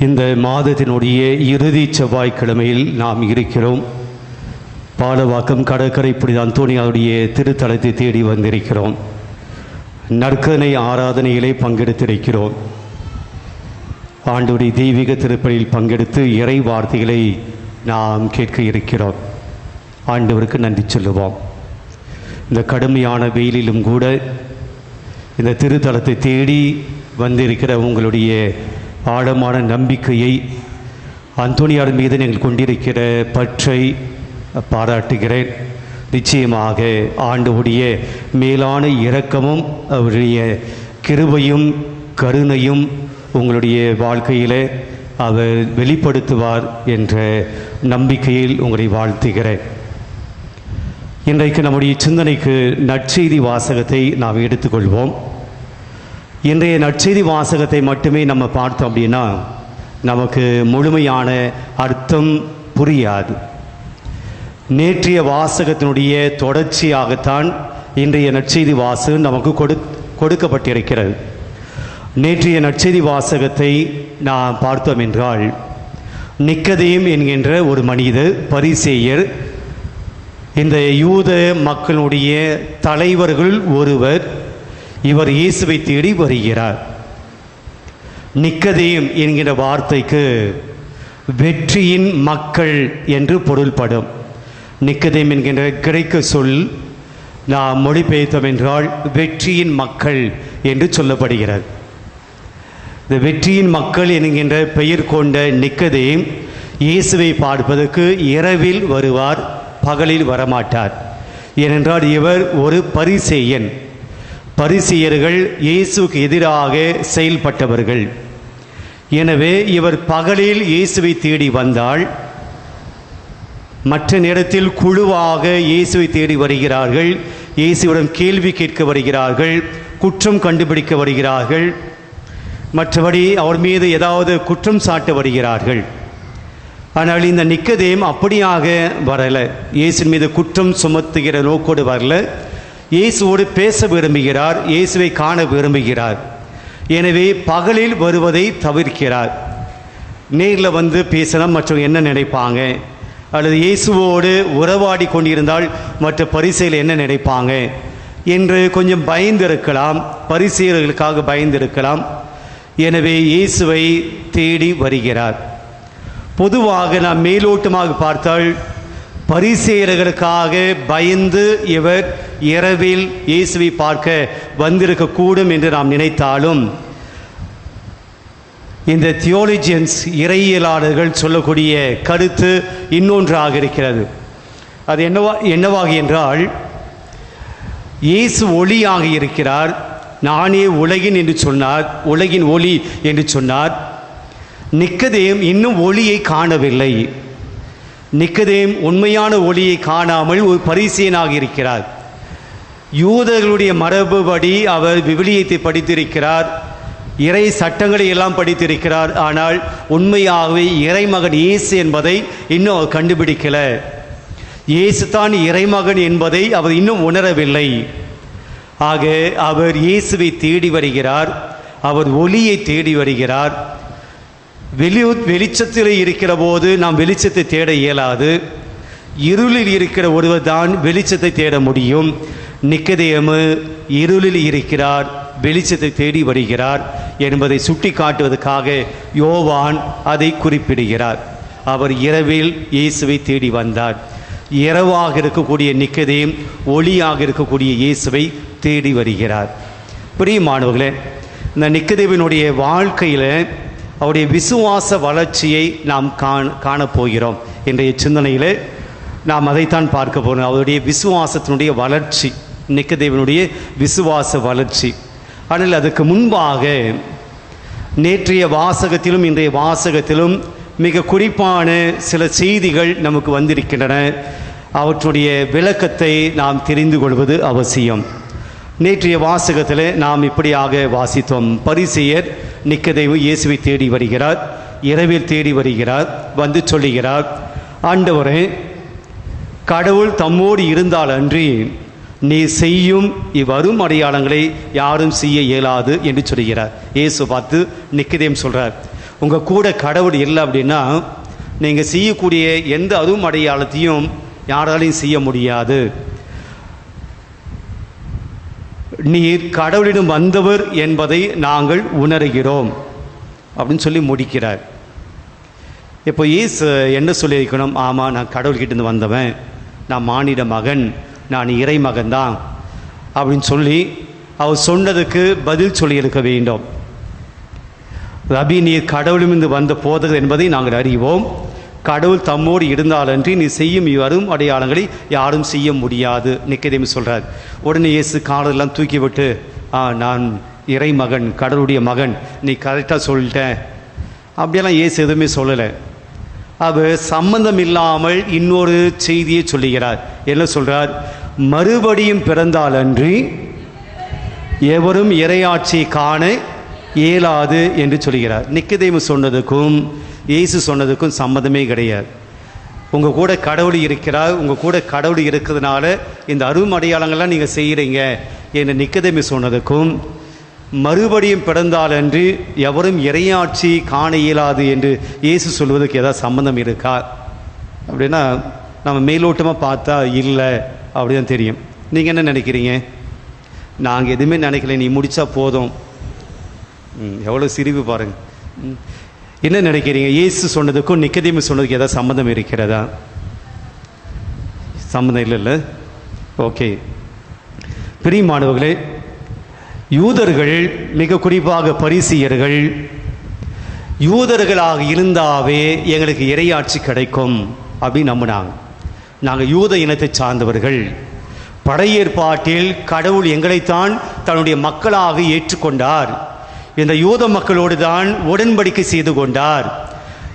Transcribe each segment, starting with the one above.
இந்த மாதத்தினுடைய இறுதி செவ்வாய்க்கிழமையில் நாம் இருக்கிறோம். பாலவாக்கம் கடற்கரை புனித அந்தோனியாவுடைய திருத்தலத்தை தேடி வந்திருக்கிறோம். நற்கனை ஆராதனையிலே பங்கெடுத்திருக்கிறோம். ஆண்டுடைய தெய்வீக திருப்பலியில் பங்கெடுத்து இறை வார்த்தைகளை நாம் கேட்க இருக்கிறோம். ஆண்டவருக்கு நன்றி சொல்லுவோம். இந்த கடுமையான வெயிலிலும் கூட இந்த திருத்தலத்தை தேடி வந்திருக்கிற உங்களுடைய ஆழமான நம்பிக்கையை அந்தோனியார் மீது நீங்கள் கொண்டிருக்கிற பற்றை பாராட்டுகிறேன். நிச்சயமாக ஆண்டவுடைய மேலான இரக்கமும் அவருடைய கிருபையும் கருணையும் உங்களுடைய வாழ்க்கையிலே அவர் வெளிப்படுத்துவார் என்ற நம்பிக்கையில் உங்களை வாழ்த்துகிறேன். இன்றைக்கு நம்முடைய சிந்தனைக்கு நற்செய்தி வாசகத்தை நாம் எடுத்துக்கொள்வோம். இன்றைய நற்செய்தி வாசகத்தை மட்டுமே நம்ம பார்த்தோம் அப்படின்னா நமக்கு முழுமையான அர்த்தம் புரியாது. நேற்றைய வாசகத்தினுடைய தொடர்ச்சியாகத்தான் இன்றைய நற்செய்தி வாசகம் நமக்கு கொடு கொடுக்கப்பட்டிருக்கிறது. நேற்றைய நற்செய்தி வாசகத்தை நாம் பார்த்தோம் என்றால் நிக்கதையும் என்கின்ற ஒரு மனிதர் பரிசேயர் இந்த யூத மக்களுடைய தலைவர்கள் ஒருவர் இவர் இயேசுவை தேடி வருகிறார். நிக்கதையும் என்கிற வார்த்தைக்கு வெற்றியின் மக்கள் என்று பொருள்படும். நிக்கதேம் என்கின்ற கிரைக்க சொல் நாம் மொழிபெயர்த்தோம் என்றால் வெற்றியின் மக்கள் என்று சொல்லப்படுகிறது. இந்த வெற்றியின் மக்கள் என்கின்ற பெயர் கொண்ட நிக்கதேம் இயேசுவை பார்ப்பதற்கு இரவில் வருவார் பகலில் வரமாட்டார். ஏனென்றால் இவர் ஒரு பரிசேயன். பரிசியர்கள் இயேசுக்கு எதிராக செயல்பட்டவர்கள். எனவே இவர் பகலில் இயேசுவை தேடி வந்தால் மற்ற நேரத்தில் குழுவாக இயேசுவை தேடி வருகிறார்கள் இயேசுவிடம் கேள்வி கேட்க வருகிறார்கள் குற்றம் கண்டுபிடிக்க வருகிறார்கள் மற்றபடி அவர் மீது ஏதாவது குற்றம் சாட்ட வருகிறார்கள். ஆனால் இந்த நிக்கதேம் அப்படியாக வரல. இயேசு மீது குற்றம் சுமத்துகிற நோக்கோடு வரல. இயேசுவோடு பேச விரும்புகிறார் இயேசுவை காண விரும்புகிறார். எனவே பகலில் வருவதை தவிர்க்கிறார். நேரில் வந்து பேசலாம் மற்றவங்க என்ன நினைப்பாங்க? அல்லது இயேசுவோடு உறவாடி கொண்டிருந்தால் மற்ற பரிசையில் என்ன நினைப்பாங்க? என்று கொஞ்சம் பயந்திருக்கலாம் பரிசீலர்களுக்காக பயந்திருக்கலாம். எனவே இயேசுவை தேடி வருகிறார். பொதுவாக நாம் மேலோட்டமாக பார்த்தால் பரிசேயர்களுக்காக பயந்து இவர் இரவில் இயேசுவை பார்க்க வந்திருக்கக்கூடும் என்று நாம் நினைத்தாலும் இந்த தியோலஜியன்ஸ் இறையியலாளர்கள் சொல்லக்கூடிய கருத்து இன்னொன்றாக இருக்கிறது. அது என்னவா என்னவாக என்றால் இயேசு ஒளியாக இருக்கிறார் நானே உலகின் என்று சொன்னார் உலகின் ஒளி என்று சொன்னார். நிக்கதேம் இன்னும் ஒளியை காணவில்லை. நிக்கதேம் உண்மையான ஒளியை காணாமல் ஒரு பரிசியனாக இருக்கிறார். யூதர்களுடைய மரபுபடி அவர் விவிலியத்தை படித்திருக்கிறார். இறை சட்டங்களை எல்லாம் படித்திருக்கிறார். ஆனால் உண்மையாகவே இறைமகன் இயேசு என்பதை இன்னும் அவர் கண்டுபிடிக்கல. இயேசு தான் இறைமகன் என்பதை அவர் இன்னும் உணரவில்லை. ஆக அவர் இயேசுவை தேடி வருகிறார். அவர் ஒளியை தேடி வருகிறார். வெளி வெளிச்சத்தில் இருக்கிற போது நாம் வெளிச்சத்தை தேட இயலாது. இருளில் இருக்கிற ஒருவர் தான் வெளிச்சத்தை தேட முடியும். நிக்கதேமு இருளில் இருக்கிறார் வெளிச்சத்தை தேடி வருகிறார் என்பதை சுட்டி காட்டுவதற்காக யோவான் அதை குறிப்பிடுகிறார். அவர் இரவில் இயேசுவை தேடி வந்தார். இரவாக இருக்கக்கூடிய நிக்கதையும் ஒளியாக இருக்கக்கூடிய இயேசுவை தேடி வருகிறார். பிரியமானவர்களே இந்த நிக்கதேவினுடைய வாழ்க்கையில் அவருடைய விசுவாச வளர்ச்சியை நாம் காண காணப்போகிறோம். இன்றைய சிந்தனையில் நாம் அதைத்தான் பார்க்க போகிறோம் அவருடைய விசுவாசத்தினுடைய வளர்ச்சி நிக்கதேவனுடைய விசுவாச வளர்ச்சி. ஆனால் அதுக்கு முன்பாக நேற்றைய வாசகத்திலும் இன்றைய வாசகத்திலும் மிக குறிப்பான சில செய்திகள் நமக்கு வந்திருக்கின்றன. அவற்றுடைய விளக்கத்தை நாம் தெரிந்து கொள்வது அவசியம். நேற்றைய வாசகத்தில் நாம் இப்படியாக வாசித்தோம். பரிசெயர் நிக்கதேவு இயேசுவை தேடி வருகிறார். இரவில் தேடி வருகிறார். வந்து சொல்லுகிறார். ஆண்டவரே கடவுள் தம்மோடு இருந்தால் அன்றி நீ செய்யும் இவ்வரும் அடையாளங்களை யாரும் செய்ய இயலாது என்று சொல்கிறார். இயேசு பார்த்து நிக்கதேம் சொல்கிறார் உங்க கூட கடவுள் இல்லை அப்படின்னா நீங்கள் செய்யக்கூடிய எந்த அரும் அடையாளத்தையும் யாராலையும் செய்ய முடியாது. நீர் கடவுளிடம் வந்தவர் என்பதை நாங்கள் உணர்கிறோம் அப்படின்னு சொல்லி முடிக்கிறார். இப்போ ஏசு என்ன சொல்லியிருக்கணும்? ஆமாம் நான் கடவுள்கிட்டேருந்து வந்தவன். நான் மானிட மகன் நான் இறை மகன்தான் அப்படின்னு சொல்லி அவர் சொன்னதுக்கு பதில் சொல்லியிருக்க வேண்டும். ரபி நீர் கடவுளிலிருந்து வந்த போதகர் என்பதை நாங்கள் அறிவோம். கடவுள் தம்மோடு இருந்தாலன்றி நீ செய்யும் வரும் அடையாளங்களை யாரும் செய்ய முடியாது நிக்கதேமி சொல்கிறார் உடனே இயேசு காலெல்லாம் தூக்கி விட்டு ஆ நான் இறை மகன் கடவுளுடைய மகன் நீ கரெக்டாக சொல்லிட்டேன். அப்படியெல்லாம் இயேசு எதுவுமே சொல்லலை. அவர் சம்பந்தம் இல்லாமல் இன்னொரு செய்தியை சொல்லுகிறார். என்ன சொல்றார்? மறுபடியும் பிறந்தாலன்றி எவரும் இறையாட்சி காண இயலாது என்று சொல்கிறார் நிக்கதேமு சொன்னதுக்கும் இயேசு சொன்னதுக்கும் சம்மந்தமே கிடையாது. உங்கள் கூட கடவுள் இருக்கிறார். உங்கள் கூட கடவுள் இருக்கிறதுனால இந்த அரும் அடையாளங்கள்லாம் நீங்கள் செய்கிறீங்க என்று நிக்கதேமி சொன்னதுக்கும் மறுபடியும் பிறந்தாலன்று எவரும் இறையாட்சி காண இயலாது என்று இயேசு சொல்வதற்கு ஏதாவது சம்பந்தம் இருக்கா? அப்படின்னா நம்ம மேலோட்டமாக பார்த்தா இல்லை அப்படின்னு தெரியும். நீங்கள் என்ன நினைக்கிறீங்க? நாங்கள் எதுவுமே நினைக்கல நீ முடித்தா போதும். ம், எவ்வளோ சிரிப்பு பாருங்கள் என்ன நினைக்கிறீங்க? இயேசு சொன்னதுக்கும் நிக்கதேமு சொன்னதுக்கு ஏதாவது சம்மந்தம் இருக்கிறதா? சம்மந்தம் இல்லைல்ல? ஓகே. பிரியமானவர்களே யூதர்கள் மிக குறிப்பாக பரிசியர்கள். யூதர்களாக இருந்தாவே எங்களுக்கு இரையாட்சி கிடைக்கும் அப்படின்னு நம்பினாங்க. நாங்கள் யூத இனத்தை சார்ந்தவர்கள். படையேற்பாட்டில் கடவுள் எங்களைத்தான் தன்னுடைய மக்களாக ஏற்றுக்கொண்டார். இந்த யூத மக்களோடு தான் உடன்படிக்கை செய்து கொண்டார்.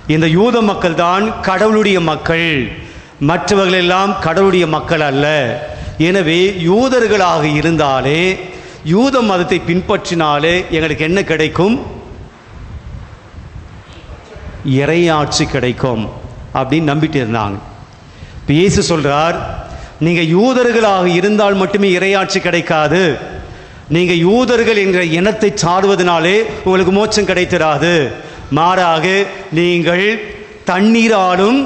இந்த யூத மக்கள் தான் கடவுளுடைய மக்கள். மற்றவர்களெல்லாம் கடவுளுடைய மக்கள் அல்ல. எனவே யூதர்களாக இருந்தாலே யூத மதத்தை பின்பற்றினாலே எங்களுக்கு என்ன கிடைக்கும்? இறையாட்சி கிடைக்கும் அப்படின்னு நம்பிட்டு இருந்தாங்க. இப்போ இயேசு சொல்கிறார் நீங்கள் யூதர்களாக இருந்தால் மட்டுமே இறையாட்சி கிடைக்காது. நீங்கள் யூதர்கள் என்ற இனத்தை சாடுவதனாலே உங்களுக்கு மோட்சம் கிடைத்திராது. மாறாக நீங்கள் தண்ணீராலும்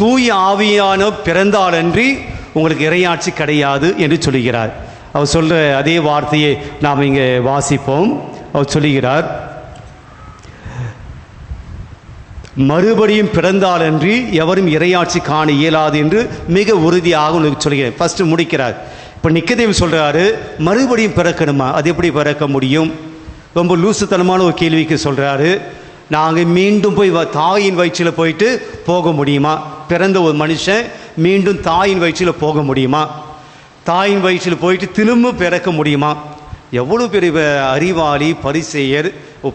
தூய ஆவியான பிறந்தாலன்றி உங்களுக்கு இறையாட்சி கிடையாது என்று சொல்லுகிறார். அவர் சொல்கிற அதே வார்த்தையை நாம் இங்கே வாசிப்போம். அவர் சொல்லுகிறார் மறுபடியும் பிறந்தாலன்றி எவரும் இறையாட்சி காண இயலாது என்று மிக உறுதியாக உங்களுக்கு சொல்கிறேன். ஃபஸ்ட்டு முடிக்கிறார். இப்போ நிக்கதேவ் சொல்கிறாரு மறுபடியும் பிறக்கணுமா? அது எப்படி பிறக்க முடியும்? ரொம்ப லூசுத்தனமான ஒரு கேள்விக்கு சொல்கிறாரு நாங்கள் மீண்டும் போய் வ- தாயின் வயிற்றில் போயிட்டு போக முடியுமா? பிறந்த ஒரு மனுஷன் மீண்டும் தாயின் வயிற்றில் போக முடியுமா? தாயின் வயிற்றில் போயிட்டு திரும்ப பிறக்க முடியுமா? எவ்வளோ பெரிய அறிவாளி பரிசெயர்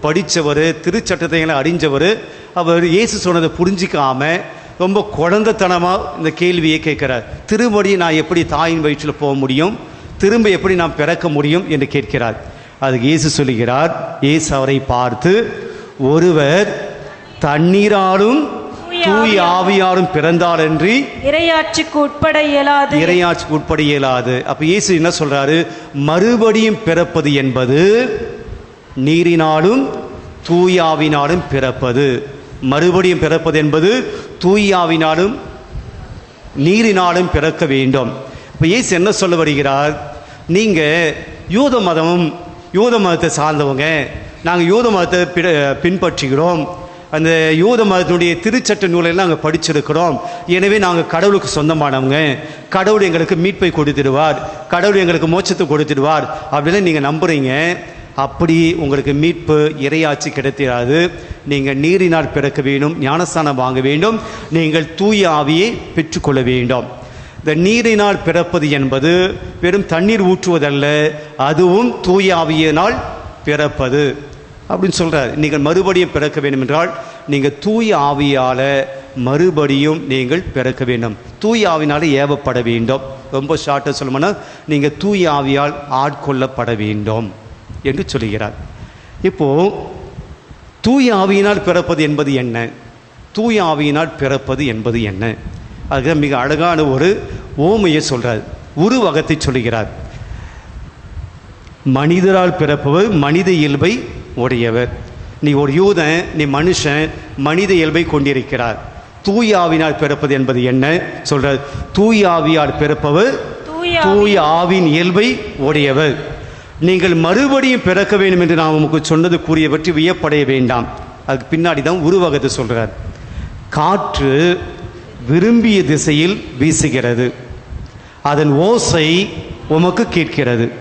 படித்தவர் திருச்சட்டத்தை எல்லாம் அறிஞ்சவர் அவர் இயேசு சொன்னதை புரிஞ்சிக்காமல் ரொம்ப குழந்தைத்தனமாக இந்த கேள்வியை கேட்கிறார். திரும்படி நான் எப்படி தாயின் வயிற்றில் போக முடியும்? திரும்ப எப்படி நான் பிறக்க முடியும் என்று கேட்கிறார். அதுக்கு இயேசு சொல்லுகிறார் இயேசு அவரை பார்த்து ஒருவர் தண்ணீராலும் தூய் ஆவியாரும் பிறந்தாலன்றி இறையாட்சிக்கு உட்பட இயலாது. இறையாட்சிக்கு உட்பட இயலாது. அப்ப இயேசு என்ன சொல்றாரு? மறுபடியும் பிறப்பது என்பது நீரினாலும் தூயாவினாலும் பிறப்பது. மறுபடியும் பிறப்பது என்பது தூயாவினாலும் நீரினாலும் பிறக்க வேண்டும். இப்போ இயேசு என்ன சொல்ல வருகிறார்? நீங்க யூத மதமும் யூத மதத்தை சார்ந்தவங்க நாங்கள் யூத மதத்தை பிற- பின்பற்றுகிறோம். அந்த யூத மதத்தினுடைய திருச்சட்ட நூலெல்லாம் நாங்கள் படிச்சிருக்கிறோம். எனவே நாங்கள் கடவுளுக்கு சொந்தமானவங்க. கடவுள் எங்களுக்கு மீட்பை கொடுத்துடுவார். கடவுள் எங்களுக்கு மோட்சத்தை கொடுத்துடுவார். அப்படின்னு நீங்கள் நம்புகிறீங்க அப்படி உங்களுக்கு மீட்பு இறையாச்சி கிடைத்திராது. நீங்கள் நீரினால் பிறக்க வேண்டும் ஞானஸ்தானம் வாங்க வேண்டும். நீங்கள் தூய ஆவியை பெற்றுக்கொள்ள வேண்டும். இந்த நீரினால் பிறப்பது என்பது வெறும் தண்ணீர் ஊற்றுவதல்ல அதுவும் தூய ஆவியினால் பிறப்பது. அப்படின்னு சொல்கிறார் நீங்கள் மறுபடியும் பிறக்க வேண்டும் என்றால் நீங்கள் தூய் ஆவியால் மறுபடியும் நீங்கள் பிறக்க வேண்டும். தூய் ஆவினால் ஏவப்பட வேண்டும். ரொம்ப ஷார்ட்டாக சொல்லணும்னா நீங்கள் தூய் ஆவியால் ஆட்கொள்ளப்பட வேண்டும் என்று சொல்கிறார் இப்போது தூய் ஆவியினால் பிறப்பது என்பது என்ன? தூய் ஆவியினால் பிறப்பது என்பது என்ன? அதுக்கு மிக அழகான ஒரு ஓமையை சொல்கிறார் உருவகத்தை சொல்கிறார் மனிதரால் பிறப்பவர் மனித இயல்பை உடையவர். நீ ஒரு யூதன் நீ மனுஷன் மனித இயல்பை கொண்டிருக்கிறார். தூயாவினால் பிறப்பது என்பது என்ன? சொல்றார் தூயாவியால் பிறப்பவர் தூய ஆவின் இயல்பை உடையவர். நீங்கள் மறுபடியும் பிறக்க வேண்டும் என்று நான் உமக்கு சொன்னது கூறிய பற்றி வியப்படைய வேண்டாம். அதுக்கு பின்னாடி தான் உருவகத்தை சொல்றார். காற்று விரும்பிய திசையில் வீசுகிறது. அதன் ஓசை உமக்கு கேட்கிறது.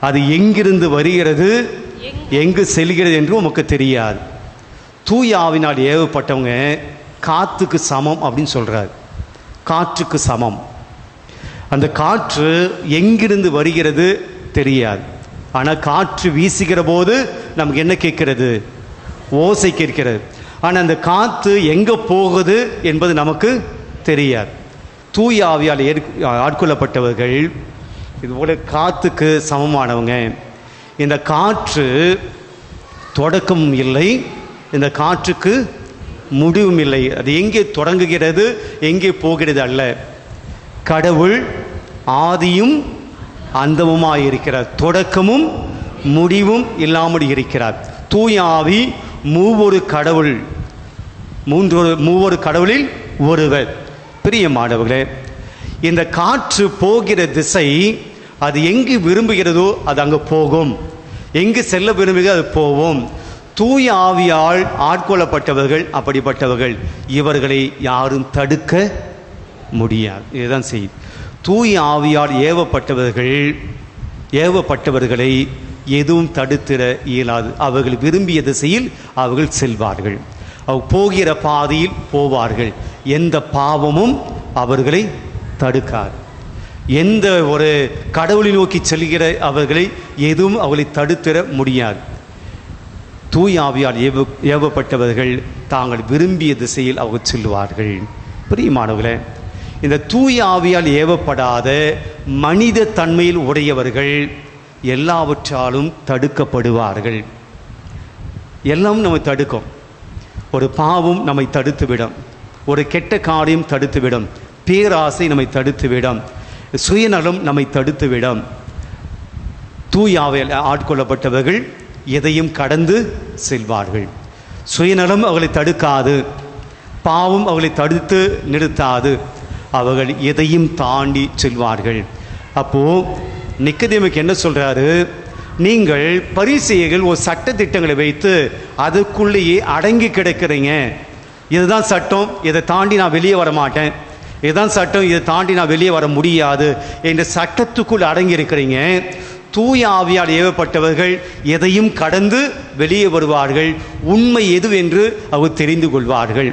அது எங்கிருந்து வருகிறது? எங்கு செல்கிறது என்று உமக்கு தெரியாது. தூய ஆவினால் ஏவப்பட்டவங்க காற்றுக்கு சமம் அப்படின்னு சொல்கிறார் காற்றுக்கு சமம். அந்த காற்று எங்கிருந்து வருகிறது தெரியாது. ஆனால் காற்று வீசுகிற போது நமக்கு என்ன கேட்கிறது? ஓசை கேட்கிறது. ஆனால் அந்த காற்று எங்கே போகுது என்பது நமக்கு தெரியாது. தூய ஆவியால் ஏற்- ஆட்கொள்ளப்பட்டவர்கள் இதுபோல் காற்றுக்கு சமமானவங்க. இந்த காற்று தொடக்கமும் இல்லை. இந்த காற்றுக்கு முடிவும் இல்லை. அது எங்கே தொடங்குகிறது எங்கே போகிறது அல்ல. கடவுள் ஆதியும் அந்தமுமாய் இருக்கிறார். தொடக்கமும் முடிவும் இல்லாமல் இருக்கிறார். தூய ஆவி மூவொரு கடவுள் மூன்று மூவொரு கடவுளில் ஒருவர். பிரியமானவர்களே இந்த காற்று போகிற திசை அது எங்கு விரும்புகிறதோ அது அங்கே போகும். எங்கு செல்ல விரும்புகிறோ அது போவோம். தூய ஆவியால் ஆட்கொள்ளப்பட்டவர்கள் அப்படிப்பட்டவர்கள். இவர்களை யாரும் தடுக்க முடியாது. இதுதான் செய்தி. தூய ஆவியால் ஏவப்பட்டவர்கள் ஏவப்பட்டவர்களை எதுவும் தடுத்திட இயலாது. அவர்கள் விரும்பிய திசையில் அவர்கள் செல்வார்கள். அவ் போகிற பாதையில் போவார்கள். எந்த பாவமும் அவர்களை தடுக்காது. எந்த ஒரு கடவுளை நோக்கி செல்கிற அவர்களை எதுவும் அவர்களை தடுத்திட முடியாது. தூய் ஆவியால் ஏவ ஏவப்பட்டவர்கள் தாங்கள் விரும்பிய திசையில் அவர் செல்வார்கள் பிரியமானவர்களே இந்த தூய ஆவியால் ஏவப்படாத மனித தன்மையில் உடையவர்கள் எல்லாவற்றாலும் தடுக்கப்படுவார்கள். எல்லாம் நம்மை தடுக்கும். ஒரு பாவம் நம்மை தடுத்துவிடும். ஒரு கெட்ட காரியம் தடுத்துவிடும். பேராசை நம்மை தடுத்துவிடும். சுயநலம் நம்மை தடுத்துவிடும். தூயாவில் ஆட்கொள்ளப்பட்டவர்கள் எதையும் கடந்து செல்வார்கள். சுயநலம் அவர்களை தடுக்காது. பாவம் அவர்களை தடுத்து நிறுத்தாது. அவர்கள் எதையும் தாண்டி செல்வார்கள். அப்போது நிக்கதேமுக்கு என்ன சொல்கிறாரு நீங்கள் பரிசெய்கள் ஒரு சட்ட திட்டங்களை வைத்து அதுக்குள்ளேயே அடங்கி கிடக்கிறீங்க. இதுதான் சட்டம். இதை தாண்டி நான் வெளியே வர மாட்டேன் இதுதான் சட்டம் இதை தாண்டி நான் வெளியே வர முடியாது என்ற சட்டத்துக்குள் அடங்கி இருக்கிறீங்க தூய ஆவியால் ஏவப்பட்டவர்கள் எதையும் கடந்து வெளியே வருவார்கள். உண்மை எதுவென்று அவர் தெரிந்து கொள்வார்கள்.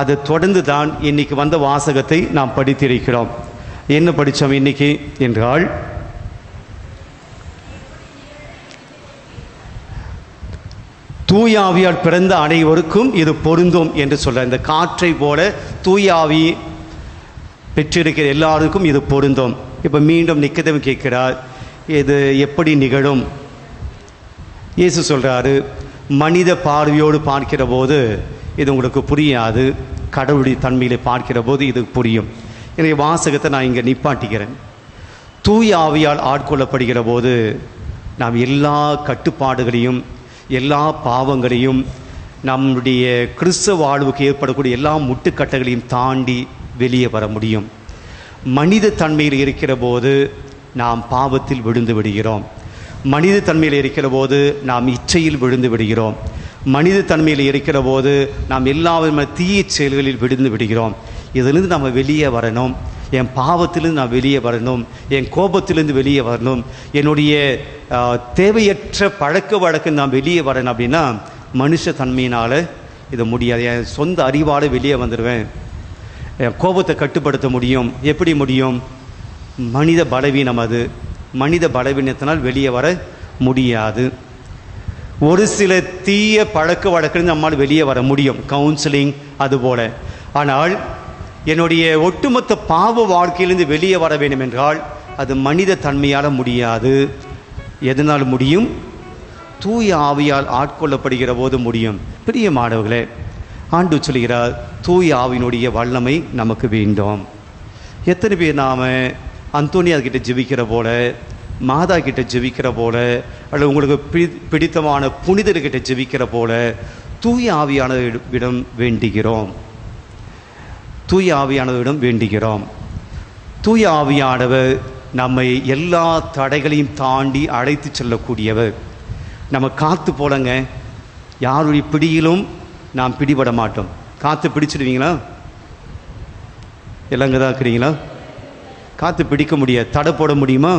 அது தொடர்ந்து தான் இன்னைக்கு வந்த வாசகத்தை நாம் படித்திருக்கிறோம். என்ன படித்தோம் இன்னைக்கு என்றால் தூயாவியால் பிறந்த அனைவருக்கும் இது பொருந்தும் என்று சொல்கிறார் இந்த காற்றை போல தூயாவி பெற்றிருக்கிற எல்லாருக்கும் இது பொருந்தும். இப்போ மீண்டும் நிக்கதம் கேட்கிறார் இது எப்படி நிகழும்? இயேசு சொல்கிறாரு மனித பார்வையோடு பார்க்கிற போது இது உங்களுக்கு புரியாது. கடவுளுடைய தன்மையில் பார்க்கிற போது இது புரியும். எனவே வாசகத்தை நான் இங்கே நிப்பாட்டிக்கிறேன். தூய ஆவியால் ஆட்கொள்ளப்படுகிற போது நாம் எல்லா கட்டுப்பாடுகளையும் எல்லா பாவங்களையும் நம்முடைய கிறிஸ்தவ வாழ்வுக்கு ஏற்படக்கூடிய எல்லா முட்டுக்கட்டைகளையும் தாண்டி வெளியே வர முடியும். மனித தன்மையில் இருக்கிற போது நாம் பாவத்தில் விழுந்து விடுகிறோம். மனித தன்மையில் இருக்கிற போது நாம் இச்சையில் விழுந்து விடுகிறோம். மனித தன்மையில் இருக்கிற போது நாம் எல்லா விதமான தீய செயல்களில் விழுந்து விடுகிறோம். இதிலிருந்து நம்ம வெளியே வரணும். என் பாவத்திலிருந்து நான் வெளியே வரணும். என் கோபத்திலிருந்து வெளியே வரணும். என்னுடைய தேவையற்ற பழக்க வழக்கம் நான் வெளியே வரணும் அப்படின்னா மனுஷ தன்மையினால் இது முடியாது. என் சொந்த அறிவால் வெளியே வந்துடுவேன் கோபத்தை கட்டுப்படுத்த முடியும். எப்படி முடியும்? மனித பலவீனம் அது. மனித பலவீனத்தினால் வெளியே வர முடியாது. ஒரு சில தீய பழக்க வழக்கிலிருந்து நம்மால் வெளியே வர முடியும். கவுன்சிலிங் அதுபோல் ஆனால் என்னுடைய ஒட்டுமொத்த பாவ வாழ்க்கையிலிருந்து வெளியே வர வேண்டும் என்றால் அது மனித தன்மையால் முடியாது. எதனால் முடியும்? தூய ஆவியால் ஆட்கொள்ளப்படுகிற போது முடியும். பிரிய மாணவர்களே ஆண்டு சொல்கிறார் தூய ஆவினுடைய வல்லமை நமக்கு வேண்டும். எத்தனை பேர் நாம் அந்தோனியா கிட்ட ஜெபிக்கிற போல மாதா கிட்ட ஜெபிக்கிற போல அல்லது உங்களுக்கு பிடி பிடித்தமான புனிதர்கிட்ட ஜெபிக்கிற போல தூய ஆவியானவரிடம் வேண்டுகிறோம். தூய ஆவியானவரிடம் வேண்டுகிறோம். தூய ஆவியானவர் நம்மை எல்லா தடைகளையும் தாண்டி அழைத்து செல்லக்கூடியவர். நம்ம காத்து போலங்க யாருடைய பிடியிலும் நாம் பிடிபட மாட்டோம். காற்று பிடிச்சிடுவீங்களா? எல்லாங்க தான் இருக்கிறீங்களா? காற்று பிடிக்க முடியாது தடை போட முடியுமா?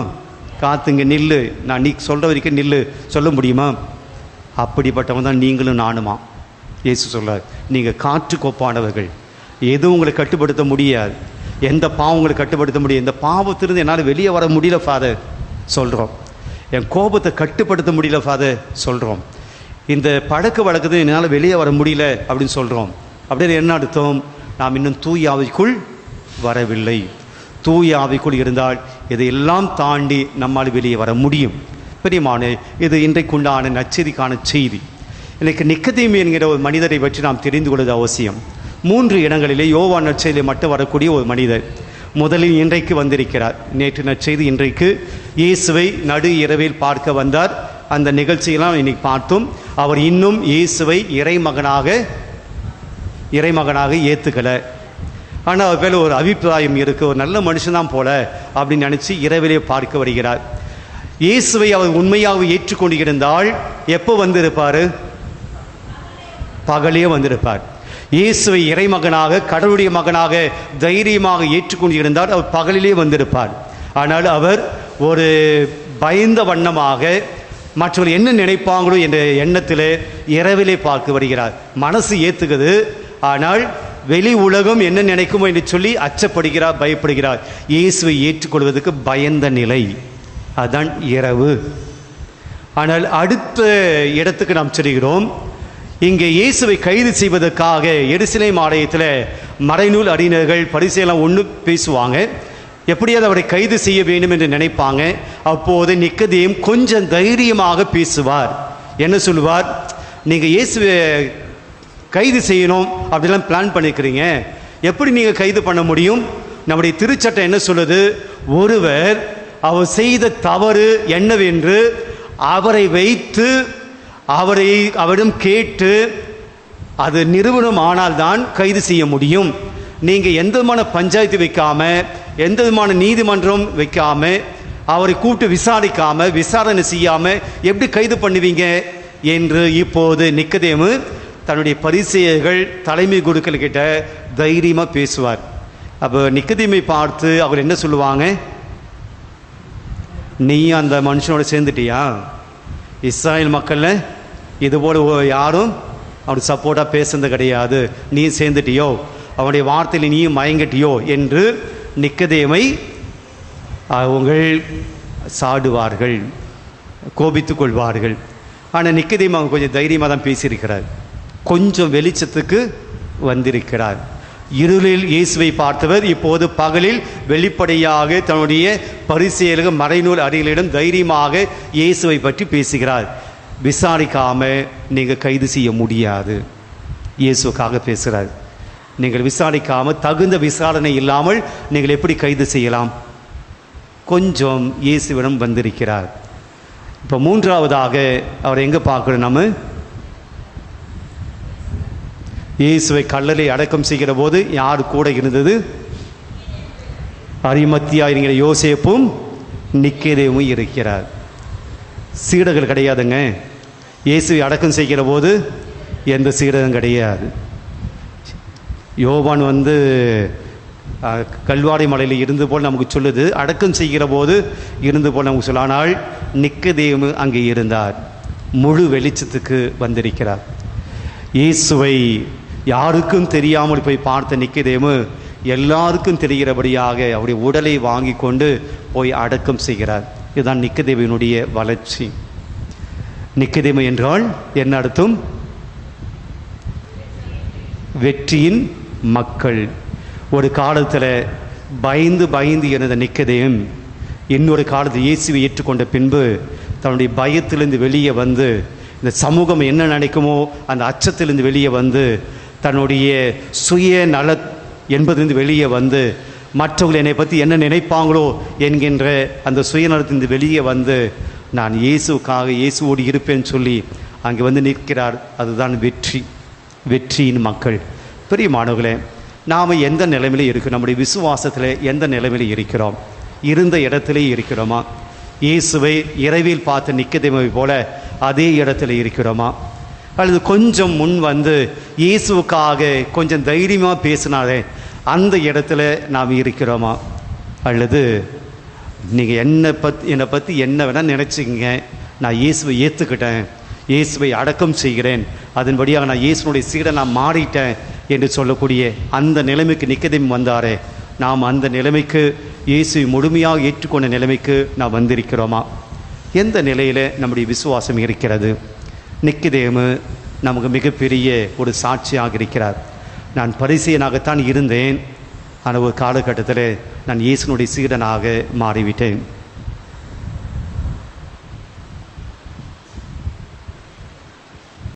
காத்துங்க நில்லு. நான் நீ சொல்கிற வரைக்கும் நில்லு. சொல்ல முடியுமா? அப்படிப்பட்டவன் தான் நீங்களும் நானுமா? இயேசு சொல்கிறார் நீங்கள் காற்றுக்கு ஒப்பானவர்கள் எதுவும் உங்களை கட்டுப்படுத்த முடியாது. எந்த பாவம் உங்களை கட்டுப்படுத்த முடியாது. இந்த பாவத்திலிருந்து என்னால் வெளியே வர முடியல ஃபாதர் சொல்கிறோம் என் கோபத்தை கட்டுப்படுத்த முடியல ஃபாதர் சொல்கிறோம் இந்த பழக்க வழக்கத்தை என்னால் வெளியே வர முடியல அப்படின்னு சொல்கிறோம் அப்படின்னு என்ன அர்த்தம்? நாம் இன்னும் தூயாவைக்குள் வரவில்லை. தூய ஆவிக்குள் இருந்தால் இதையெல்லாம் தாண்டி நம்மால் வெளியே வர முடியும். பெரியமான இது இன்றைக்குண்டான நச்செய்திக்கான செய்தி. இன்றைக்கு நிக்கதேமி என்கிற ஒரு மனிதரை பற்றி நாம் தெரிந்து கொள்வது அவசியம். மூன்று இடங்களிலே யோவா நற்செய்தியிலே மட்டும் வரக்கூடிய ஒரு மனிதர் முதலில் இன்றைக்கு வந்திருக்கிறார். நேற்று நற்செய்தி இன்றைக்கு இயேசுவை நடு இரவில் பார்க்க வந்தார். அந்த நிகழ்ச்சியெல்லாம் இன்னைக்கு பார்த்தோம். அவர் இன்னும் இயேசுவை இறைமகனாக இறைமகனாக ஏற்றுக்கலை ஆனால் அவர் ஒரு அபிப்பிராயம் இருக்குது ஒரு நல்ல மனுஷன்தான் போல அப்படின்னு நினச்சி இரவிலே பார்க்க வருகிறார். இயேசுவை அவர் உண்மையாக ஏற்றுக்கொண்டு இருந்தால் எப்போ வந்திருப்பார்? பகலே வந்திருப்பார். இயேசுவை இறைமகனாக கடவுளுடைய மகனாக தைரியமாக ஏற்றுக்கொண்டு இருந்தால் அவர் பகலிலே வந்திருப்பார். ஆனால் அவர் ஒரு பயந்த வண்ணமாக மற்றவர்கள் என்ன நினைப்பாங்களோ என்ற எண்ணத்தில் இரவிலே பார்க்க வருகிறார். மனசு ஏற்றுக்குது ஆனால் வெளி உலகம் என்ன நினைக்குமோ என்று சொல்லி அச்சப்படுகிறார் பயப்படுகிறார். இயேசுவை ஏற்றுக்கொள்வதற்கு பயந்த நிலை. அதுதான் இரவு. ஆனால் அடுத்த இடத்துக்கு நாம் செல்கிறோம். இங்கே இயேசுவை கைது செய்வதற்காக எருசலேம் ஆலயத்தில் மறைநூல் அறிஞர்கள் பரிசையெல்லாம் ஒன்று பேசுவாங்க. எப்படியாவது அவரை கைது செய்ய வேண்டும் என்று நினைப்பாங்க. அப்போது நிக்கதையும் கொஞ்சம் தைரியமாக பேசுவார். என்ன சொல்லுவார்? நீங்கள் இயேசுவை கைது செய்யணும். அப்படிலாம் பிளான் பண்ணிக்கிறீங்க எப்படி நீங்கள் கைது பண்ண முடியும்? நம்முடைய திருச்சட்டம் என்ன சொல்லுது? ஒருவர் அவர் செய்த தவறு என்னவென்று அவரை வைத்து அவரை அவரிடம் கேட்டு அது நிறுவனம் ஆனால்தான் கைது செய்ய முடியும். நீங்கள் எந்த விதமான பஞ்சாயத்து வைக்காமல் எந்த விதமான நீதிமன்றம் வைக்காமல் அவரை கூப்பிட்டு விசாரிக்காமல் விசாரணை செய்யாமல் எப்படி கைது பண்ணுவீங்க என்று இப்போது நிக்கதேமு தன்னுடைய பரிசெயர்கள் தலைமை குருக்கள் கிட்ட தைரியமாக பேசுவார். அப்போ நிக்கதேமை பார்த்து அவர் என்ன சொல்லுவாங்க? நீ அந்த மனுஷனோட சேர்ந்துட்டியா? இஸ்ராயல் மக்களில் இதுபோல் யாரும் அவனுக்கு சப்போர்ட்டாக பேசுனது கிடையாது. நீ சேர்ந்துட்டியோ? அவனுடைய வார்த்தையில் நீயும் மயங்கிட்டியோ என்று நிக்கதேமை அவங்கள் சாடுவார்கள் கோபித்து கொள்வார்கள். ஆனால் நிக்கதேம் அவங்க கொஞ்சம் தைரியமாக தான் பேசியிருக்கிறார். கொஞ்சம் வெளிச்சத்துக்கு வந்திருக்கிறார். இருளில் இயேசுவை பார்த்தவர் இப்போது பகலில் வெளிப்படையாக தன்னுடைய பரிசெயலக மறைநூல் அறிகளிடம் தைரியமாக இயேசுவை பற்றி பேசுகிறார். விசாரிக்காமல் நீங்கள் கைது செய்ய முடியாது. இயேசுக்காக பேசுகிறார். நீங்கள் விசாரிக்காமல் தகுந்த விசாரணை இல்லாமல் நீங்கள் எப்படி கைது செய்யலாம்? கொஞ்சம் இயேசுவிடம் வந்திருக்கிறார். இப்போ மூன்றாவதாக அவர் எங்கே பார்க்கணும் நம்ம? இயேசுவை கல்லலை அடக்கம் செய்கிற போது யார் கூட இருந்தது? அரிமத்தியா யோசேப்பும் நிக்கேதேவும் இருக்கிறார். சீடர்கள் கிடையாதுங்க. இயேசுவை அடக்கம் செய்கிற போது எந்த சீடகம் கிடையாது. யோவான் வந்து கல்வாரி மலையில் இருந்து போல் நமக்கு சொல்லுது. அடக்கம் செய்கிற போது இருந்து போல் நமக்கு சொல்ல ஆனால் நிக்கதேமு அங்கே இருந்தார். முழு வெளிச்சத்துக்கு வந்திருக்கிறார். இயேசுவை யாருக்கும் தெரியாமல் போய் பார்த்த நிக்கதேமு எல்லாருக்கும் தெரிகிறபடியாக அவருடைய உடலை வாங்கி கொண்டு போய் அடக்கம் செய்கிறார். இதுதான் நிக்கதேவினுடைய வளர்ச்சி. நிக்கதேமு என்றால் என்ன அர்த்தம்? வெற்றியின் மக்கள். ஒரு காலத்தில் பயந்து பயந்து எனது நிற்கதையும் இன்னொரு காலத்தில் இயேசுவை ஏற்றுக்கொண்ட பின்பு தன்னுடைய பயத்திலிருந்து வெளியே வந்து இந்த சமூகம் என்ன நினைக்குமோ அந்த அச்சத்திலிருந்து வெளியே வந்து தன்னுடைய சுய நல என்பதிலிருந்து வெளியே வந்து மற்றவர்கள் என்னை பற்றி என்ன நினைப்பாங்களோ என்கின்ற அந்த சுயநலத்திலிருந்து வெளியே வந்து நான் இயேசுக்காக இயேசுவோடு இருப்பேன்னு சொல்லி அங்கே வந்து நிற்கிறார். அதுதான் வெற்றி. வெற்றியின் மக்கள். பெரிய மாணவர்களே நாம் எந்த நிலைமையில இருக்கிறோம் நம்முடைய விசுவாசத்தில் எந்த நிலைமையில இருக்கிறோம்? இருந்த இடத்திலே இருக்கிறோமா? இயேசுவை இரவில் பார்த்து நிற்கதேமை போல அதே இடத்துல இருக்கிறோமா? அல்லது கொஞ்சம் முன் வந்து இயேசுவுக்காக கொஞ்சம் தைரியமாக பேசினாலே அந்த இடத்துல நாம் இருக்கிறோமா? அல்லது நீங்கள் என்னை பற்றி என்னை பற்றி என்ன வேணால் நினச்சிங்க நான் இயேசுவை ஏற்றுக்கிட்டேன் இயேசுவை அடக்கம் செய்கிறேன். அதன்படியாக நான் இயேசுனுடைய சீடை நான் மாறிட்டேன். என்று சொல்லக்கூடிய அந்த நிலைமைக்கு நிக்கதையும் வந்தாரே. நாம் அந்த நிலைமைக்கு இயேசு முழுமையாக ஏற்றுக்கொண்ட நிலைமைக்கு நாம் வந்திருக்கிறோமா? எந்த நிலையில் நம்முடைய விசுவாசம் இருக்கிறது? நிக்கதேமு நமக்கு மிகப்பெரிய ஒரு சாட்சியாக இருக்கிறார். நான் பரிசையனாகத்தான் இருந்தேன். ஆனால் ஒரு காலகட்டத்தில் நான் இயேசுனுடைய சீடனாக மாறிவிட்டேன்.